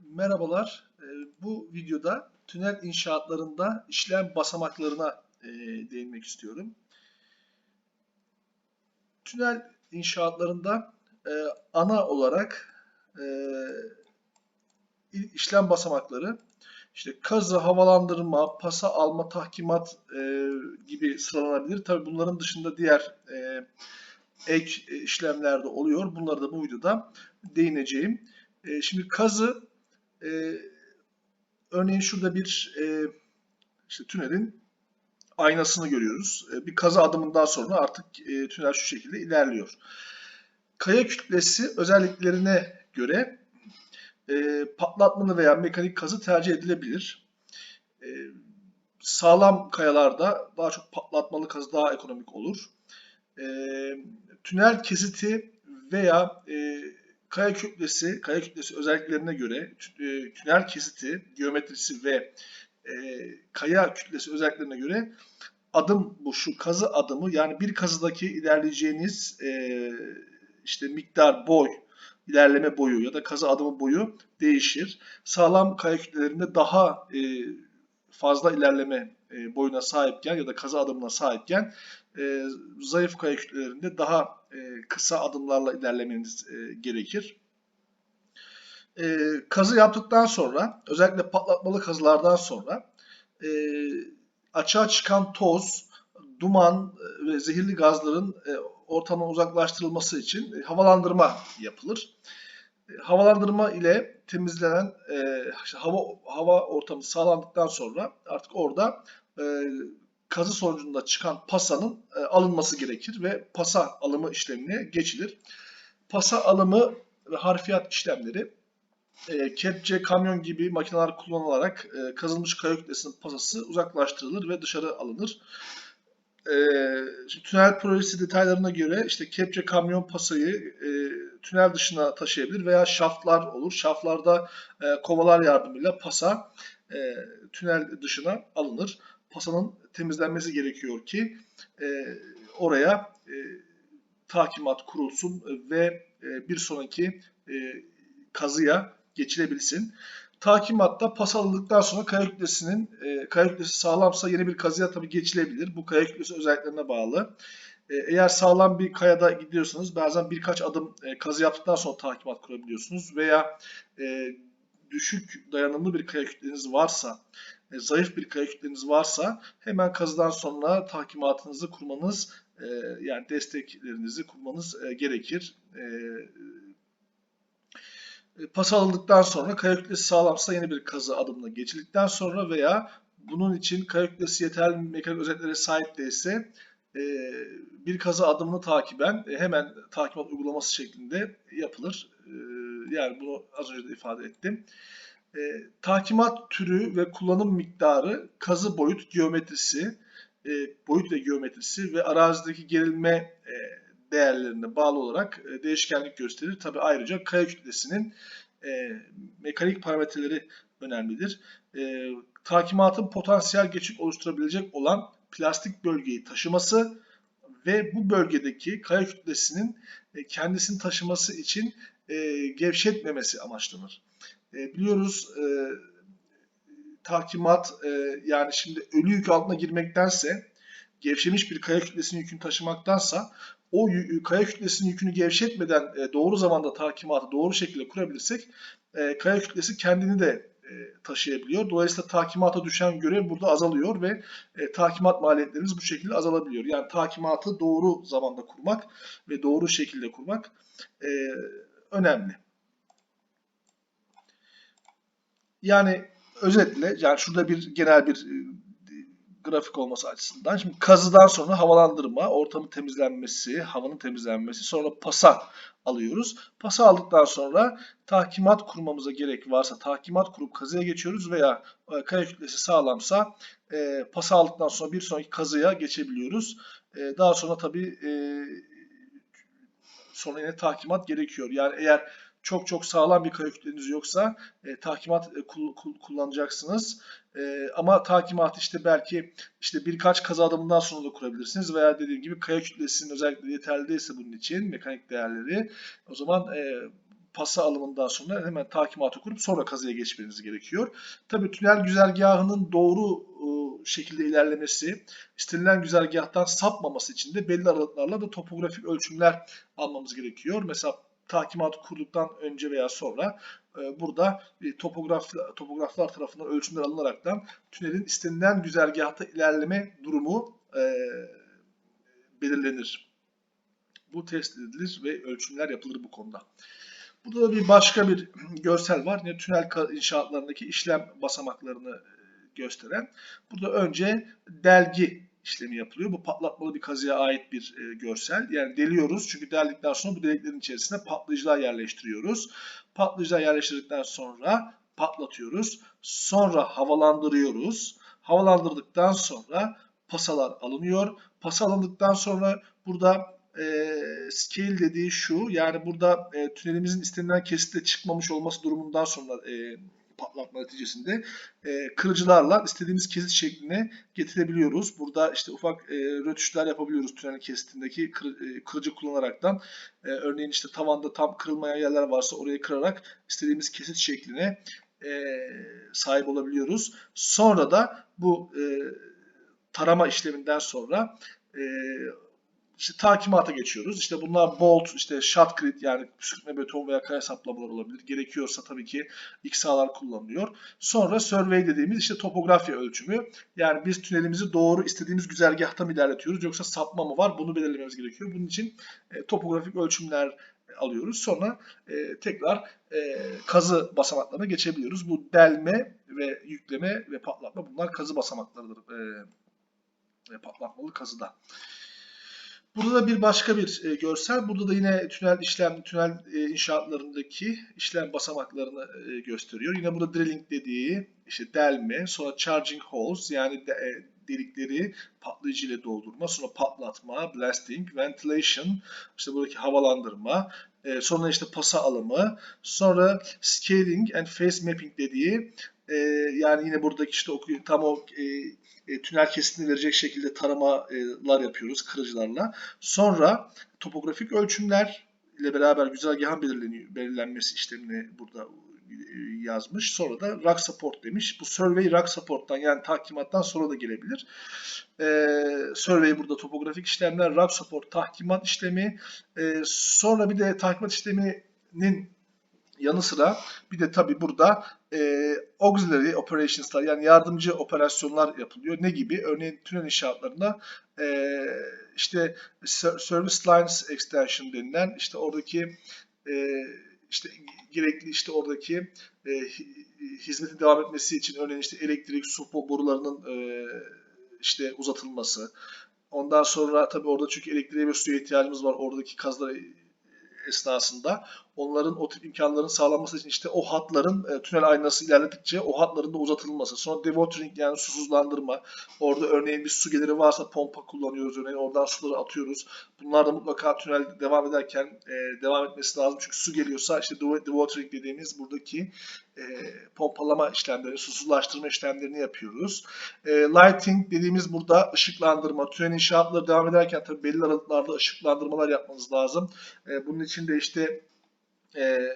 Merhabalar. Ee, Bu videoda tünel inşaatlarında işlem basamaklarına e, değinmek istiyorum. Tünel inşaatlarında e, ana olarak e, işlem basamakları işte kazı, havalandırma, pasa alma, tahkimat gibi sıralanabilir. Tabii bunların dışında diğer ek işlemler de oluyor. Bunları da bu videoda değineceğim. E, Şimdi kazı e, örneğin şurada bir e, işte tünelin aynasını görüyoruz. E, bir kazı adımından sonra artık e, tünel şu şekilde ilerliyor. Kaya kütlesi özelliklerine göre e, patlatmalı veya mekanik kazı tercih edilebilir. E, sağlam kayalarda daha çok patlatmalı kazı daha ekonomik olur. E, tünel kesiti veya e, kaya kütlesi, kaya kütlesi özelliklerine göre e, tünel kesiti, geometrisi ve e, kaya kütlesi özelliklerine göre adım bu şu kazı adımı yani bir kazıdaki ilerleyeceğiniz e, işte miktar boy, ilerleme boyu ya da kazı adımı boyu değişir. Sağlam kaya kütlelerinde daha e, fazla ilerleme e, boyuna sahipken ya da kazı adımına sahipken e, zayıf kaya kütlelerinde daha e, kısa adımlarla ilerlemeniz e, gerekir. E, kazı yaptıktan sonra özellikle patlatmalı kazılardan sonra e, açığa çıkan toz, duman e, ve zehirli gazların e, ortamdan uzaklaştırılması için e, havalandırma yapılır. E, havalandırma ile temizlenen e, hava hava ortamı sağlandıktan sonra artık orada e, kazı sonucunda çıkan pasanın e, alınması gerekir ve pasa alımı işlemine geçilir. Pasa alımı ve harfiyat işlemleri e, kepçe, kamyon gibi makineler kullanılarak e, kazılmış kaya kütlesinin pasası uzaklaştırılır ve dışarı alınır. E, tünel projesi detaylarına göre işte kepçe, kamyon pasayı e, tünel dışına taşıyabilir veya şaftlar olur. Şaftlarda e, kovalar yardımıyla pasa e, tünel dışına alınır. Pasanın temizlenmesi gerekiyor ki e, oraya e, takimat kurulsun ve e, bir sonraki e, kazıya geçilebilsin. Takimatta pas alındıktan sonra kaya kütlesinin e, kaya kütlesi sağlamsa yeni bir kazıya tabii geçilebilir. Bu kaya kütlesi özelliklerine bağlı. E, eğer sağlam bir kayada gidiyorsanız bazen birkaç adım e, kazı yaptıktan sonra takimat kurabiliyorsunuz veya e, düşük dayanımlı bir kaya kütleniz varsa, e, zayıf bir kaya kütleniz varsa hemen kazıdan sonra takimatınızı kurmanız e, yani desteklerinizi kurmanız e, gerekir. E, pas alındıktan sonra kaya kütlesi sağlamsa yeni bir kazı adımına geçildikten sonra veya bunun için kaya kütlesi yeterli mekanik özelliklere sahip değilse bir kazı adımını takiben hemen takimat uygulaması şeklinde yapılır. Yani bunu az önce de ifade ettim. E, takimat türü ve kullanım miktarı, kazı boyut, geometrisi, e, boyut ve geometrisi ve arazideki gerilme e, değerlerine bağlı olarak e, değişkenlik gösterir. Tabi ayrıca kaya kütlesinin e, mekanik parametreleri önemlidir. E, takimatın potansiyel geçik oluşturabilecek olan plastik bölgeyi taşıması ve bu bölgedeki kaya kütlesinin e, kendisini taşıması için e, gevşetmemesi amaçlanır. E, biliyoruz e, takimat e, yani şimdi ölü yük altına girmektense gevşemiş bir kaya kütlesinin yükünü taşımaktansa o yü- kaya kütlesinin yükünü gevşetmeden e, doğru zamanda takimatı doğru şekilde kurabilirsek e, kaya kütlesi kendini de e, taşıyabiliyor. Dolayısıyla takimata düşen görev burada azalıyor ve e, takimat maliyetlerimiz bu şekilde azalabiliyor. Yani takimatı doğru zamanda kurmak ve doğru şekilde kurmak e, önemli. Yani özetle yani şurada bir genel bir e, grafik olması açısından. Şimdi kazıdan sonra havalandırma, ortamın temizlenmesi, havanın temizlenmesi, sonra pasa alıyoruz. Pasa aldıktan sonra tahkimat kurmamıza gerek varsa tahkimat kurup kazıya geçiyoruz veya e, kaya kütlesi sağlamsa e, pasa aldıktan sonra bir sonraki kazıya geçebiliyoruz. E, daha sonra tabii e, sonra yine tahkimat gerekiyor. Yani eğer çok çok sağlam bir kaya kütleniz yoksa e, tahkimat e, kul- kul- kullanacaksınız. E, ama takimat işte belki işte birkaç kaza adımından sonra da kurabilirsiniz veya dediğim gibi kaya kütlesinin özellikle yeterli değilse bunun için mekanik değerleri o zaman e, pasa alımından sonra hemen takimatı kurup sonra kazıya geçmeniz gerekiyor. Tabii tünel güzergahının doğru e, şekilde ilerlemesi, istenilen güzergahtan sapmaması için de belli aralıklarla da topografik ölçümler almamız gerekiyor. Mesela takimatı kurduktan önce veya sonra e, burada topograf, topograflar tarafından ölçümler alınaraktan tünelin istenilen güzergahta ilerleme durumu e, belirlenir. Bu test edilir ve ölçümler yapılır bu konuda. Burada da bir başka bir görsel var. Yine tünel inşaatlarındaki işlem basamaklarını e, gösteren. Burada önce delgi işlemi yapılıyor. Bu patlatmalı bir kazıya ait bir e, görsel. Yani deliyoruz çünkü deldikten sonra bu deliklerin içerisine patlayıcılar yerleştiriyoruz. Patlayıcılar yerleştirdikten sonra patlatıyoruz. Sonra havalandırıyoruz. Havalandırdıktan sonra pasalar alınıyor. Pasa alındıktan sonra burada e, scale dediği şu yani burada e, tünelimizin istenilen kesitte çıkmamış olması durumundan sonra e, patlatma neticesinde e, kırıcılarla istediğimiz kesit şekline getirebiliyoruz. Burada işte ufak e, rötuşlar yapabiliyoruz tünelin kesitindeki kır, e, kırıcı kullanaraktan. E, örneğin işte tavanda tam kırılmayan yerler varsa orayı kırarak istediğimiz kesit şekline e, sahip olabiliyoruz. Sonra da bu e, tarama işleminden sonra e, işte takimata geçiyoruz. İşte bunlar bolt, işte shotcrete yani püskürtme beton veya kaya saplamalar olabilir. Gerekiyorsa tabii ki XA'lar kullanılıyor. Sonra survey dediğimiz işte topografya ölçümü. Yani biz tünelimizi doğru istediğimiz güzergahta mı ilerletiyoruz yoksa sapma mı var? Bunu belirlememiz gerekiyor. Bunun için e, topografik ölçümler alıyoruz. Sonra e, tekrar e, kazı basamaklarına geçebiliyoruz. Bu delme ve yükleme ve patlatma bunlar kazı basamaklarıdır. E, patlatmalı kazıda. Burada da bir başka bir e, görsel. Burada da yine tünel işlem, tünel e, inşaatlarındaki işlem basamaklarını e, gösteriyor. Yine burada drilling dediği işte delme, sonra charging holes yani de, e, delikleri patlayıcı ile doldurma, sonra patlatma, blasting, ventilation, işte buradaki havalandırma, e, sonra işte pasa alımı, sonra scaling and phase mapping dediği e, yani yine buradaki işte o, tam o e, e, tünel kesitini verecek şekilde taramalar yapıyoruz kırıcılarla. Sonra topografik ölçümler ile beraber güzergahın belirlenmesi işlemini burada e, yazmış. Sonra da rock support demiş. Bu survey rock support'tan yani tahkimattan sonra da gelebilir. Ee, survey burada topografik işlemler, rock support tahkimat işlemi. Ee, sonra bir de tahkimat işleminin yanı sıra bir de tabi burada e, auxiliary operations'lar yani yardımcı operasyonlar yapılıyor. Ne gibi? Örneğin tünel inşaatlarında e, işte service lines extension denilen işte oradaki e, işte gerekli işte oradaki e, hizmetin devam etmesi için örneğin işte elektrik, su borularının e, işte uzatılması. Ondan sonra tabii orada çünkü elektriğe ve suya ihtiyacımız var. Oradaki kazları esnasında onların o tip imkanların sağlanması için işte o hatların e, tünel aynası ilerledikçe o hatların da uzatılması. Sonra dewatering yani susuzlandırma. Orada örneğin bir su geliri varsa pompa kullanıyoruz. Örneğin oradan suları atıyoruz. Bunlar da mutlaka tünel devam ederken e, devam etmesi lazım. Çünkü su geliyorsa işte dewatering dediğimiz buradaki e, pompalama işlemleri, susuzlaştırma işlemlerini yapıyoruz. E, lighting dediğimiz burada ışıklandırma. Tünel inşaatları devam ederken tabii belli aralıklarda ışıklandırmalar yapmanız lazım. E, bunun için de işte e,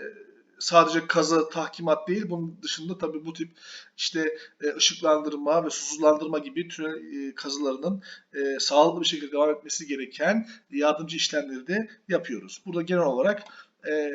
sadece kazı tahkimat değil bunun dışında tabii bu tip işte e, ışıklandırma ve susuzlandırma gibi tünel e, kazılarının e, sağlıklı bir şekilde devam etmesi gereken yardımcı işlemleri de yapıyoruz. Burada genel olarak e,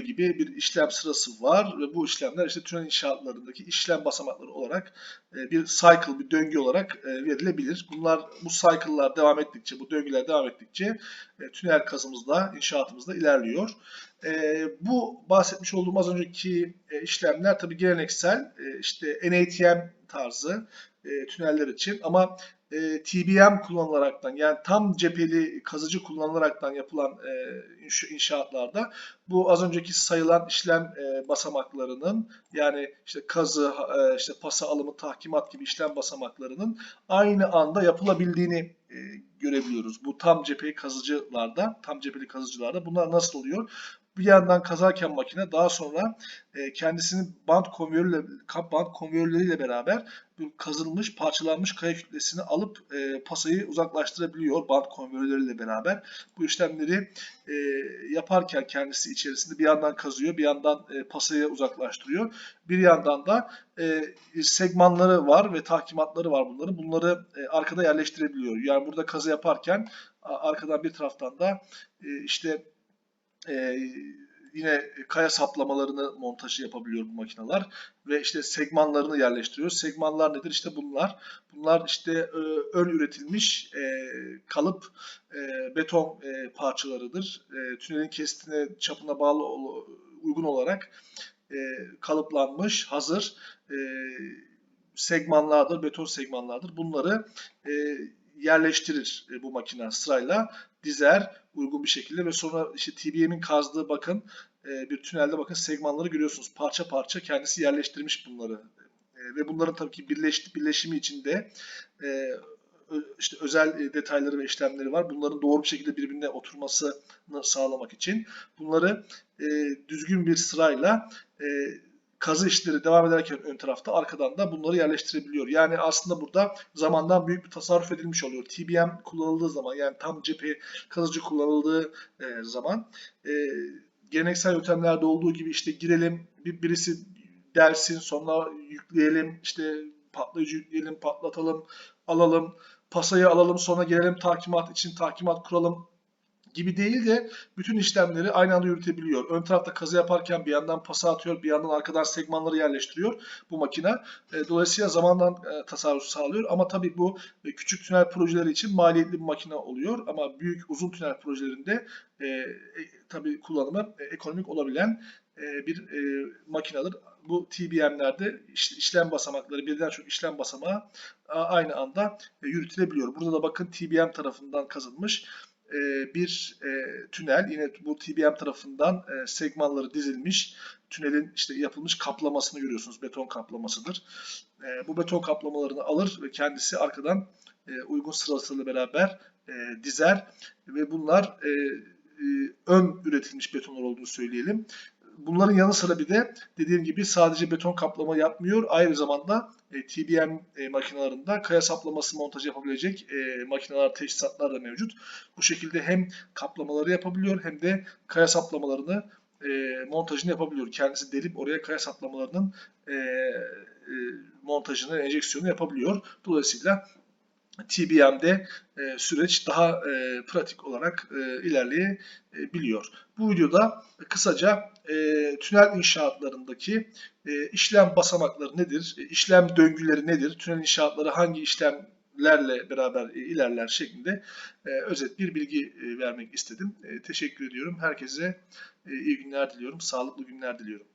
görüldüğü gibi bir işlem sırası var ve bu işlemler işte tünel inşaatlarındaki işlem basamakları olarak e, bir cycle, bir döngü olarak e, verilebilir. Bunlar bu cycle'lar devam ettikçe, bu döngüler devam ettikçe e, tünel kazımızda, inşaatımızda ilerliyor. Bu bahsetmiş olduğum az önceki işlemler tabii geleneksel işte NATM tarzı tüneller için ama e, TBM kullanılaraktan yani tam cepheli kazıcı kullanılaraktan yapılan e, inşaatlarda bu az önceki sayılan işlem e, basamaklarının yani işte kazı, e, işte pasa alımı, tahkimat gibi işlem basamaklarının aynı anda yapılabildiğini e, görebiliyoruz. Bu tam cepheli kazıcılarda, tam cepheli kazıcılarda bunlar nasıl oluyor? Bir yandan kazarken makine daha sonra e, kendisini band konveyörle band konveyörleriyle beraber kazılmış, parçalanmış kaya kütlesini alıp e, pasayı uzaklaştırabiliyor band konveyörleriyle beraber. Bu işlemleri e, yaparken kendisi içerisinde bir yandan kazıyor, bir yandan e, pasayı uzaklaştırıyor. Bir yandan da e, segmanları var ve tahkimatları var bunların. Bunları e, arkada yerleştirebiliyor. Yani burada kazı yaparken arkadan bir taraftan da e, işte e, yine kaya saplamalarını montajı yapabiliyor bu makineler ve işte segmanlarını yerleştiriyor. Segmanlar nedir? İşte bunlar. Bunlar işte e, ön üretilmiş e, kalıp e, beton e, parçalarıdır. Tünelin kestine çapına bağlı uygun olarak kalıplanmış, hazır e, segmanlardır, beton segmanlardır. Bunları yerleştirir e, bu makine sırayla dizer uygun bir şekilde ve sonra işte TBM'in kazdığı bakın e, bir tünelde bakın segmanları görüyorsunuz. Parça parça kendisi yerleştirmiş bunları. E, ve bunların tabii ki birleş, birleşimi içinde işte özel detayları ve işlemleri var. Bunların doğru bir şekilde birbirine oturmasını sağlamak için bunları düzgün bir sırayla kazı işleri devam ederken ön tarafta arkadan da bunları yerleştirebiliyor. Yani aslında burada zamandan büyük bir tasarruf edilmiş oluyor. TBM kullanıldığı zaman yani tam cephe kazıcı kullanıldığı e, zaman e, geleneksel yöntemlerde olduğu gibi işte girelim bir, birisi dersin sonra yükleyelim işte patlayıcı yükleyelim patlatalım alalım pasayı alalım sonra gelelim tahkimat için tahkimat kuralım gibi değil de bütün işlemleri aynı anda yürütebiliyor. Ön tarafta kazı yaparken bir yandan pasa atıyor, bir yandan arkadan segmanları yerleştiriyor bu makine. E, Dolayısıyla zamandan e, tasarruf sağlıyor ama tabii bu e, küçük tünel projeleri için maliyetli bir makine oluyor ama büyük uzun tünel projelerinde tabii kullanımı ekonomik olabilen bir makinedir. Bu TBM'lerde iş- işlem basamakları birden çok işlem basamağı aynı anda yürütülebiliyor. Burada da bakın TBM tarafından kazılmış e, bir e, tünel. Yine bu TBM tarafından e, segmanları dizilmiş. Tünelin işte yapılmış kaplamasını görüyorsunuz. Beton kaplamasıdır. E, bu beton kaplamalarını alır ve kendisi arkadan uygun sırasıyla beraber dizer ve bunlar ön üretilmiş betonlar olduğunu söyleyelim. Bunların yanı sıra bir de dediğim gibi sadece beton kaplama yapmıyor. Aynı zamanda e, TBM e, makinelerinde kaya saplaması montajı yapabilecek e, makineler, teçhizatlar da mevcut. Bu şekilde hem kaplamaları yapabiliyor hem de kaya saplamalarını e, montajını yapabiliyor. Kendisi delip oraya kaya saplamalarının e, e, montajını, enjeksiyonu yapabiliyor. Dolayısıyla TBM'de e, süreç daha e, pratik olarak e, ilerleyebiliyor. Bu videoda kısaca e, tünel inşaatlarındaki e, işlem basamakları nedir, e, işlem döngüleri nedir, tünel inşaatları hangi işlemlerle beraber e, ilerler şeklinde e, özet bir bilgi vermek istedim. Teşekkür ediyorum. Herkese iyi günler diliyorum, sağlıklı günler diliyorum.